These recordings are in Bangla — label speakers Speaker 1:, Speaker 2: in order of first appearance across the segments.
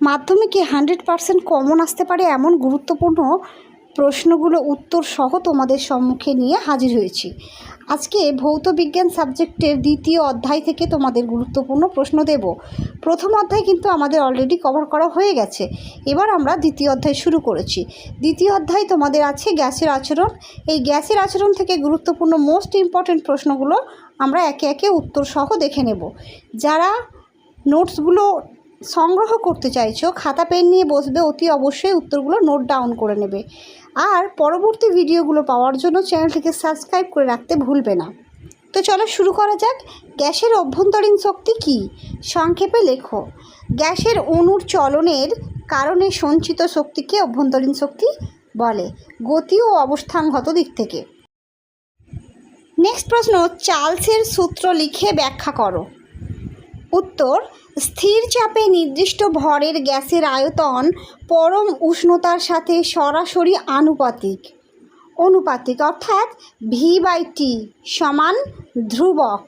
Speaker 1: মাধ্যমিকে হান্ড্রেড পারসেন্ট কমন আসতে পারে এমন গুরুত্বপূর্ণ প্রশ্নগুলো উত্তর সহ তোমাদের সম্মুখে নিয়ে হাজির হয়েছি। আজকে ভৌত বিজ্ঞান সাবজেক্টের দ্বিতীয় অধ্যায় থেকে তোমাদের গুরুত্বপূর্ণ প্রশ্ন দেব। প্রথম অধ্যায় কিন্তু আমাদের অলরেডি কভার করা হয়ে গেছে। এবার আমরা দ্বিতীয় অধ্যায় শুরু করেছি। দ্বিতীয় অধ্যায় তোমাদের আছে গ্যাসের আচরণ। এই গ্যাসের আচরণ থেকে গুরুত্বপূর্ণ মোস্ট ইম্পর্ট্যান্ট প্রশ্নগুলো আমরা একে একে উত্তর সহ দেখে নেব। যারা নোটসগুলো সংগ্রহ করতে চাইছো, খাতা, পেন নিয়ে বসবে, অতি অবশ্যই উত্তরগুলো নোট ডাউন করে নেবে। আর পরবর্তী ভিডিওগুলো পাওয়ার জন্য চ্যানেলটিকে সাবস্ক্রাইব করে রাখতে ভুলবে না। তো চলো শুরু করা যাক, গ্যাসের অভ্যন্তরীণ শক্তি কী? সংক্ষেপে লেখো, গ্যাসের অণুর চলনের কারণে সঞ্চিত শক্তিকে অভ্যন্তরীণ শক্তি বলে, গতি ও অবস্থানগত দিক থেকে। নেক্সট প্রশ্ন, চার্লসের সূত্র লিখে ব্যাখ্যা করো। উত্তর, স্থির চাপে নির্দিষ্ট ভরের গ্যাসের আয়তন পরম উষ্ণতার সাথে সরাসরি আনুপাতিক। অনুপাতিক অর্থাৎ ভি বাই টি সমান ধ্রুবক।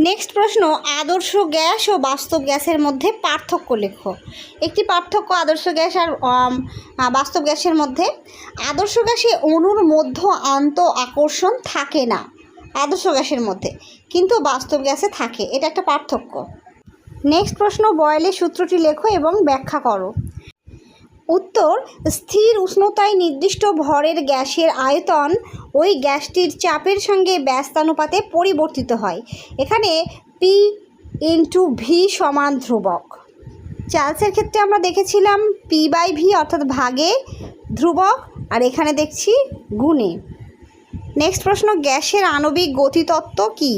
Speaker 1: নেক্সট প্রশ্ন, আদর্শ গ্যাস ও বাস্তব গ্যাসের মধ্যে পার্থক্য লেখো। একটি পার্থক্য আদর্শ গ্যাস আর বাস্তব গ্যাসের মধ্যে। আদর্শ গ্যাসে অণুর মধ্য আন্ত আকর্ষণ থাকে না। আদর্শ গ্যাসের মধ্যে। কিন্তু বাস্তব গ্যাসে থাকে, এটা একটা পার্থক্য। নেক্সট প্রশ্ন, বয়েলের সূত্রটি লেখো এবং ব্যাখ্যা করো। উত্তর, স্থির উষ্ণতায় নির্দিষ্ট ভরের গ্যাসের আয়তন ওই গ্যাসটির চাপের সঙ্গে ব্যস্তানুপাতে পরিবর্তিত হয়। এখানে পি ইন্টু ভি সমান ধ্রুবক। চার্লসের ক্ষেত্রে আমরা দেখেছিলাম পি বাই ভি অর্থাৎ ভাগে ধ্রুবক, আর এখানে দেখছি গুণে। নেক্সট প্রশ্ন, গ্যাসের আণবিক গতিতত্ত্ব কী?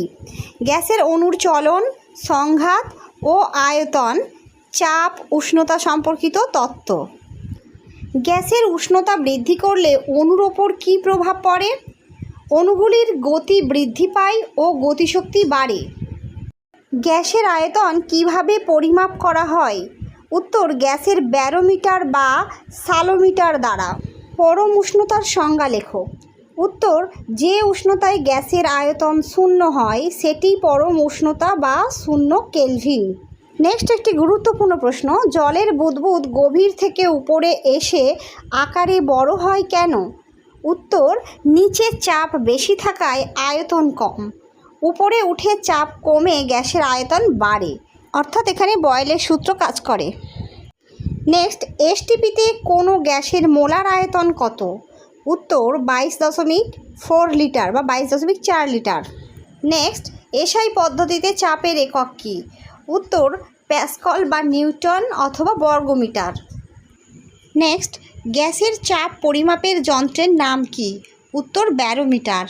Speaker 1: গ্যাসের অণুর চলন, সংঘাত ও আয়তন, চাপ, উষ্ণতা সম্পর্কিত তত্ত্ব। গ্যাসের উষ্ণতা বৃদ্ধি করলে অণুর ওপর কী প্রভাব পড়ে? অণুগুলির গতি বৃদ্ধি পায় ও গতিশক্তি বাড়ে। গ্যাসের আয়তন কীভাবে পরিমাপ করা হয়? উত্তর, গ্যাসের ব্যারোমিটার বা সালোমিটার দ্বারা। পরম উষ্ণতার সংজ্ঞা লেখো। উত্তর, যে উষ্ণতায় গ্যাসের আয়তন শূন্য হয়, সেটি পরম উষ্ণতা বা শূন্য কেলভিন। নেক্সট একটি গুরুত্বপূর্ণ প্রশ্ন, জলের বুদবুদ গভীর থেকে উপরে এসে আকারে বড় হয় কেন? উত্তর, নিচে চাপ বেশি থাকায় আয়তন কম। উপরে উঠে চাপ কমে গ্যাসের আয়তন বাড়ে। অর্থাৎ এখানে বয়েলের সূত্র কাজ করে। নেক্সট, এসটিপিতে কোনো গ্যাসের মোলার আয়তন কত? উত্তর বাইশ দশমিক ফোর লিটার বা বাইশ দশমিক চার লিটার। নেক্সট এসআই পদ্ধতিতে চাপের একক কী? উত্তর, প্যাসকল বা নিউটন অথবা বর্গমিটার। নেক্সট গ্যাসের চাপ পরিমাপের যন্ত্রের নাম কি? উত্তর, ব্যারোমিটার।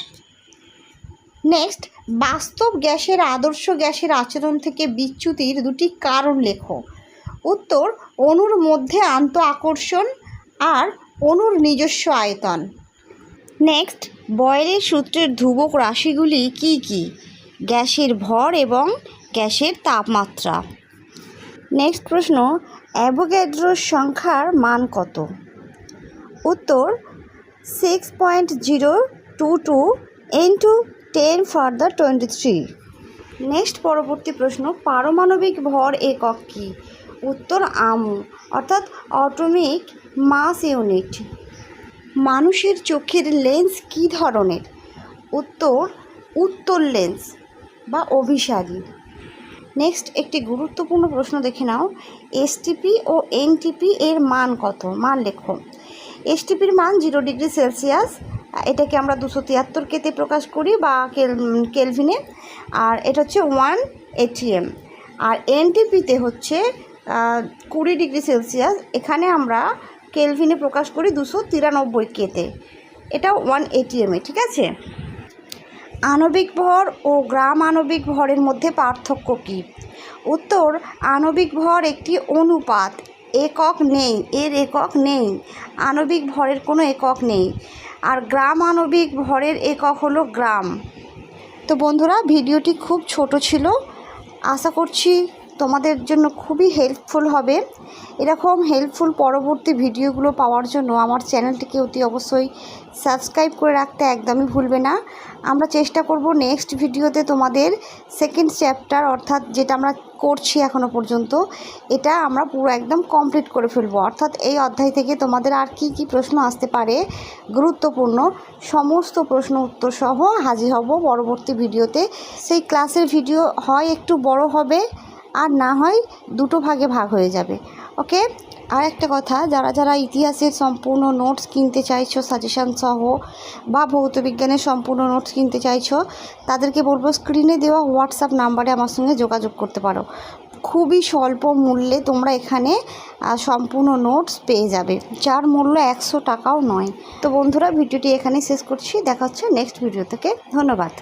Speaker 1: নেক্সট বাস্তব গ্যাসের আদর্শ গ্যাসের আচরণ থেকে বিচ্যুতির দুটি কারণ লেখো। উত্তর, অণুর মধ্যে আন্ত আকর্ষণ আর অণুর নিজস্ব আয়তন। নেক্সট বয়েলের সূত্রের ধ্রুবক রাশিগুলি কি কি? গ্যাসের ভর এবং গ্যাসের তাপমাত্রা। নেক্সট প্রশ্ন, অ্যাভোগ্যাড্রোর সংখ্যার মান কত? উত্তর six point zero two two into ten for the twenty three next পরবর্তী প্রশ্ন, পারমাণবিক ভর একক কী? উত্তর আমু, অর্থাৎ অটোমিক মাস ইউনিট। মানুষের চোখের লেন্স কী ধরনের? উত্তর উত্তর লেন্স বা অভিসারী। নেক্সট একটি গুরুত্বপূর্ণ প্রশ্ন দেখে নাও। এসটিপি ও এনটিপি এর মান কত? মান লেখো। এসটিপির মান জিরো ডিগ্রি সেলসিয়াস। এটাকে আমরা দুশো তিয়াত্তর কেতে প্রকাশ করি বা কেল, কেলভিনে। আর এটা হচ্ছে ওয়ান এটিএম আর এনটিপিতে হচ্ছে কুড়ি ডিগ্রি সেলসিয়াস। এখানে আমরা কেলভিনে প্রকাশ করি দুশো তিরানব্বই কেতে এটা ওয়ান এটিএমে ঠিক আছে? আণবিক ভর ও গ্রাম আণবিক ভরের মধ্যে পার্থক্য কী? উত্তর, আণবিক ভর একটি অনুপাত, একক নেই, এর একক নেই, আণবিক ভরের কোনো একক নেই। আর গ্রাম আণবিক ভরের একক হলো গ্রাম। তো বন্ধুরা, ভিডিওটি খুব ছোট ছিল। আশা করছি তোমাদের জন্য খুবই হেল্পফুল হবে। এরকম হেল্পফুল পরবর্তী ভিডিওগুলো পাওয়ার জন্য আমার চ্যানেলটিকে অতি অবশ্যই সাবস্ক্রাইব করে রাখতে একদমই ভুলবে না। আমরা চেষ্টা করব নেক্সট ভিডিওতে তোমাদের সেকেন্ড চ্যাপ্টার অর্থাৎ যেটা আমরা করছি এখনও পর্যন্ত, এটা আমরা পুরো একদম কমপ্লিট করে ফেলব। অর্থাৎ এই অধ্যায় থেকে তোমাদের আর কি কি প্রশ্ন আসতে পারে, গুরুত্বপূর্ণ সমস্ত প্রশ্ন উত্তর সহ হাজির হব পরবর্তী ভিডিওতে। সেই ক্লাসের ভিডিও হয় একটু বড় হবে। আর না হয় দুটো ভাগে ভাগ হয়ে যাবে। ওকে আর একটা কথা, যারা যারা ইতিহাসের সম্পূর্ণ নোটস কিনতে চাইছো সাজেশান সহ বা ভৌত বিজ্ঞানের সম্পূর্ণ নোটস কিনতে চাইছো, তাদেরকে বলব স্ক্রিনে দেওয়া হোয়াটসঅ্যাপ নাম্বারে আমার সঙ্গে যোগাযোগ করতে পারো। খুবই স্বল্প মূল্যে তোমরা এখানে সম্পূর্ণ নোটস পেয়ে যাবে, যার মূল্য একশো টাকাও নয়। তো বন্ধুরা, ভিডিওটি এখানে শেষ করছি, দেখা হচ্ছে নেক্সট ভিডিও থেকে ধন্যবাদ।